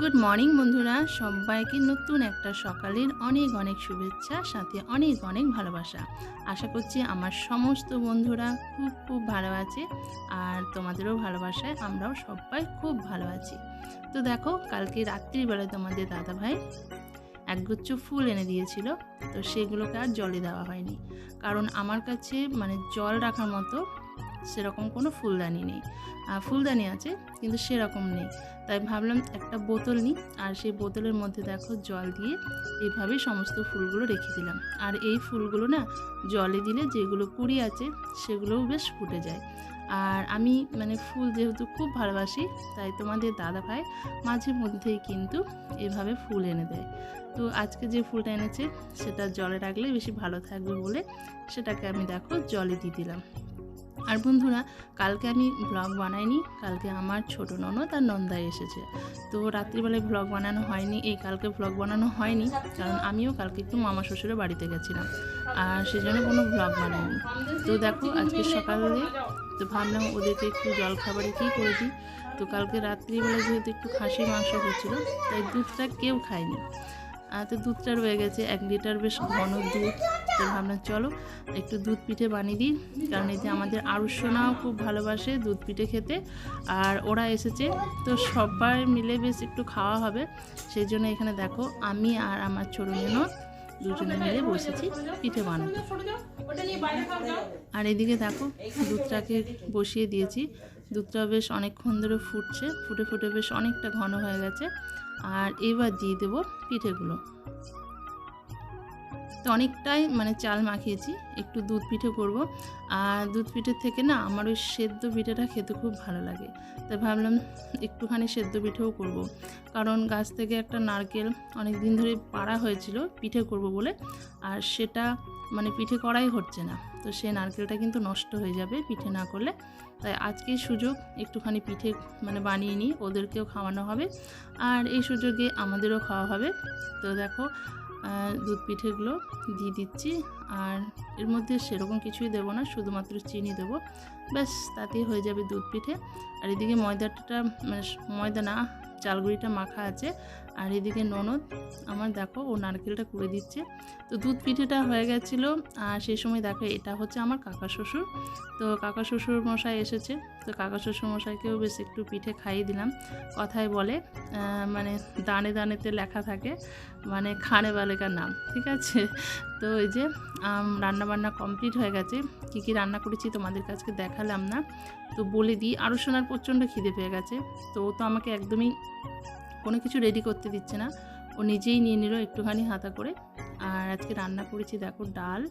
Good morning বন্ধুরা। সবাইকে নতুন একটা সকালের অনেক অনেক শুভেচ্ছা, সাথে অনেক অনেক ভালোবাসা। আশা করছি আমার সমস্ত বন্ধুরা খুব খুব ভালো আছে, আর তোমাদেরও ভালোবাসায় আমরাও সবাই খুব ভালো আছি। তো দেখো, কালকে রাত্রিবেলায় তোমাদের দাদা ভাই একগুচ্ছ ফুল এনে দিয়েছিল, তো সেগুলোকে আর জলে দেওয়া হয়নি। কারণ আমার কাছে মানে জল রাখার মতো সেরকম কোনো ফুলদানি নেই। ফুলদানি আছে, কিন্তু সেরকম নেই। তাই ভাবলাম একটা বোতল নিই, আর সেই বোতলের মধ্যে দেখো জল দিয়ে এইভাবেই সমস্ত ফুলগুলো রেখে দিলাম। আর এই ফুলগুলো না জলে দিলে যেগুলো কুড়ি আছে, সেগুলোও বেশ ফুটে যায়। আর আমি মানে ফুল যেহেতু খুব ভালোবাসি, তাই তোমাদের দাদা ভাই মাঝে মধ্যেই কিন্তু এভাবে ফুল এনে দেয়। তো আজকে যে ফুলটা এনেছে, সেটা জলে রাখলে বেশি ভালো থাকবে বলে সেটাকে আমি দেখো জলে দিয়ে দিলাম। আর বন্ধুরা, কালকে আমি ব্লগ বানাইনি, কালকে আমার ছোট ননদ আর নন্দাই এসেছে। তো রাত্রিবেলায় ব্লগ বানানো হয়নি, এই কালকে ব্লগ বানানো হয়নি, কারণ আমিও কালকে একটু মামা শ্বশুরের বাড়িতে গেছিলাম, আর সেজন্য কোনো ব্লগ বানাইনি। তো দেখো, আজকে সকালে তো ভাবলাম ওদেরকে একটু জল খাবারে কী করে দিই। তো কালকে রাত্রিবেলা যেহেতু একটু খাসি মাংস হচ্ছিল, তাই দুধটা কেউ খায়নি। তো দুধটা রয়ে গেছে এক লিটার বেশ ঘন দুধ। তো ভাবলাম চলো একটু দুধ পিঠে বানিয়ে দিই, কারণ যে আমাদের আরুষনাও খুব ভালোবাসে দুধ পিঠে খেতে। আর ওরা এসেছে, তো সবাই মিলে বেশ একটু খাওয়া হবে। সেই জন্য এখানে দেখো, আমি আর আমার ছোটো মেনো দুজনে মিলে বসেছি পিঠে বানাতে। আর এদিকে দেখো, দুধটাকে বসিয়ে দিয়েছি। দুধটা বেশ অনেকক্ষণ ধরে ফুটছে, ফুটে ফুটে বেশ অনেকটা ঘন হয়ে গেছে। আর এবার দিয়ে দেবো পিঠেগুলো। তো অনেকটাই মানে চাল মাখিয়েছি, একটু দুধ পিঠে করব। আর দুধ পিঠের থেকে না আমার ওই সেদ্ধ পিঠেটা খেতে খুব ভালো লাগে। তাই ভাবলাম একটুখানি সেদ্ধ পিঠেও করব। কারণ গাছ থেকে একটা নারকেল অনেক দিন ধরে পাড়া হয়েছিল, পিঠে করব বলে। আর সেটা মানে পিঠে করাই হচ্ছে না। তো সেই নারকেলটা কিন্তু নষ্ট হয়ে যাবে পিঠে না করলে। তাই আজকেই সুযোগ একটুখানি পিঠে মানে বানিয়ে নিই, ওদেরকেও খাওয়ানো হবে। আর এই সুযোগে আমাদেরও খাওয়া হবে। তো দেখো দুধ পিঠেগুলো দিয়ে দিচ্ছি। আর এর মধ্যে সেরকম কিছুই দেবো না, শুধুমাত্র চিনি দেবো। ব্যাস, তাতেই হয়ে যাবে দুধ পিঠে। আর এদিকে ময়দাটা মানে ময়দা না, চালগুড়িটা মাখা আছে। আর এদিকে ননদ, আমার দেখো, ও নারকেলটা করে দিচ্ছে। তো দুধ পিঠেটা হয়ে গেছিল, আর সেই সময় দেখো, এটা হচ্ছে আমার কাকা শ্বশুর। তো কাকা শ্বশুর মশাই এসেছে। তো কাকা শ্বশুর মশাইকেও বেশ একটু পিঠে খাইয়ে দিলাম। কথায় বলে মানে দানে দানেতে লেখা থাকে মানে খানে বালেকার নাম, ঠিক আছে? তো এই যে রান্না বান্না কমপ্লিট হয়ে গেছে। কী কী রান্না করেছি তোমাদের কাছকে দেখালাম না। তো বলে দিই আরও শোনার প্রচণ্ড খিদে পেয়ে গেছে। তো তো আমাকে একদমই কোনো কিছু রেডি করতে দিচ্ছে না। ও নিজেই নিয়ে নিল একটুখানি হাতা করে। আর আজকে রান্না করেছি, দেখো, ডাল।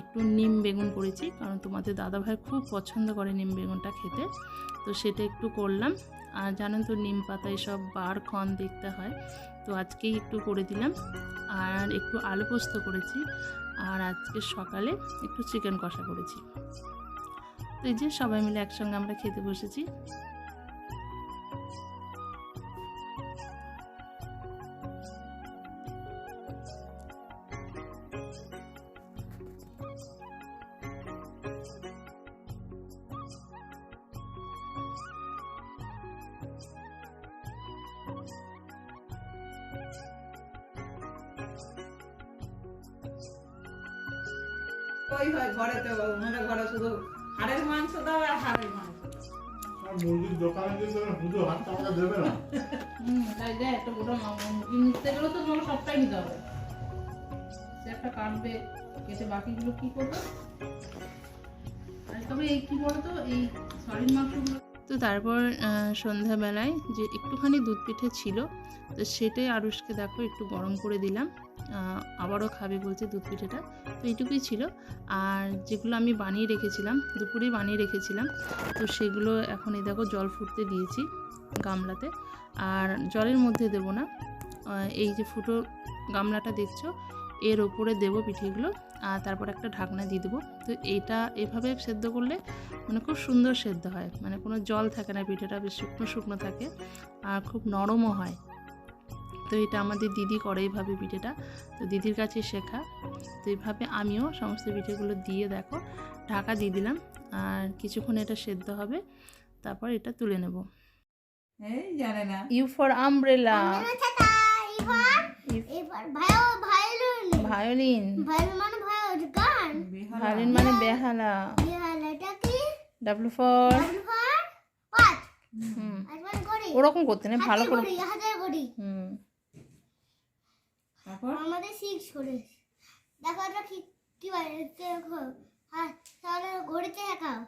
একটু নিম বেগুন করেছি। কারণ তোমাদের দাদাভাই খুব পছন্দ করে নিম বেগুনটা খেতে। তো সেটা একটু করলাম। আর জানেন তো নিম পাতা এসব বার ক্ষণ দেখতে হয়। তো আজকেই একটু করে দিলাম। আর একটু আলু পোস্ত করেছি। আর আজকে সকালে একটু চিকেন কষা করেছি। তো এই যে সবাই মিলে একসঙ্গে আমরা খেতে বসেছি। ওই হয় ঘরে তো মনে ঘরে শুধু হাড়ের মাংস দাও আর হাড়ের মাংস। মুরগির দোকানে গিয়ে তুমি হাত টাকা দেবে না। হুম তাই দে একটা গোটা মুরগি নিতে গেলে তো তোমাকে সবটাই নিতে হবে। সে একটা কাটবে কেটে বাকিগুলো কি করবে? তবে এই কি বলতো এই সলিড মাংসগুলো তো তারপর সন্ধ্যাবেলায় যে একটুখানি দুধ পিঠে ছিল তো সেটাই আরুষকে দেখো একটু গরম করে দিলাম। আবারও খাবে বলছে দুধ পিঠেটা। তো এইটুকুই ছিল। আর যেগুলো আমি বানিয়ে রেখেছিলাম, দুপুরেই বানিয়ে রেখেছিলাম, তো সেগুলো এখন এই দেখো জল ফুটতে দিয়েছি গামলাতে। আর জলের মধ্যে দেব না এই যে ফুটো গামলাটা দেখছ, এর ওপরে দেবো পিঠেগুলো, আর তারপর একটা ঢাকনা দিয়ে দেবো। তো এটা এভাবে সেদ্ধ করলে মানে খুব সুন্দর সেদ্ধ হয় মানে কোনো জল থাকে না, পিঠেটা বেশ শুকনো শুকনো থাকে, আর খুব নরমও হয়। তো এটা আমাদের দিদি করে এইভাবে পিঠেটা। তো দিদির কাছে শেখা। তো এইভাবে আমিও সমস্ত পিঠেগুলো দিয়ে দেখো ঢাকা দিয়ে দিলাম। আর কিছুক্ষণ এটা সেদ্ধ হবে তারপর এটা তুলে নেব। এই জানে না U for umbrella. Violin. Violin. Violin মানে বেহালা। ভায়োলিন মানে বেহালা। বিহাল এটা কি? W for hmm. ওরকম করতে নেই ভালো করি হুম। তারপর? আমাদের সিক্স করে দেখো এটা কি কি বলে দেখো হ্যাঁ তাহলে ঘড়িতে দেখাও।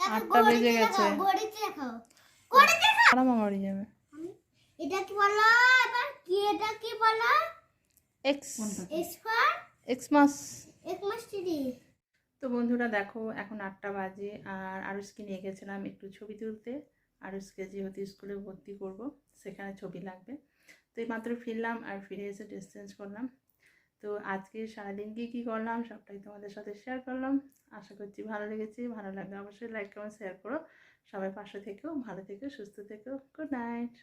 তারপর আটটা বেজে ঘড়িতে গেছে। দেখাও ঘড়িতে দেখাও। ঘড়িতে দেখাও! আরাম আমার যাবে। এটা কি বলো? এবার কি এটা কি বলো? এক্স কোনটা? স্কোয়ার এক্স মাস। এক মাস টিডি তো বন্ধুরা দেখো এখন আটটা বাজে আর আরুষকে নিয়ে গেছিলাম একটু ছবি তুলতে। আরুষকে যেহেতু স্কুলে ভর্তি করব সেখানে ছবি লাগবে। তো এই মাত্র ফিরলাম আর ফিরে এসে ড্রেস চেঞ্জ করলাম। তো আজকে সারাদিন গিয়ে কী করলাম সবটাই তোমাদের সাথে শেয়ার করলাম। আশা করছি ভালো লেগেছে। ভালো লাগলে অবশ্যই লাইক কমেন্ট শেয়ার করো। সবাই পাশে থেকেও ভালো থেকো, সুস্থ থেকো। Good night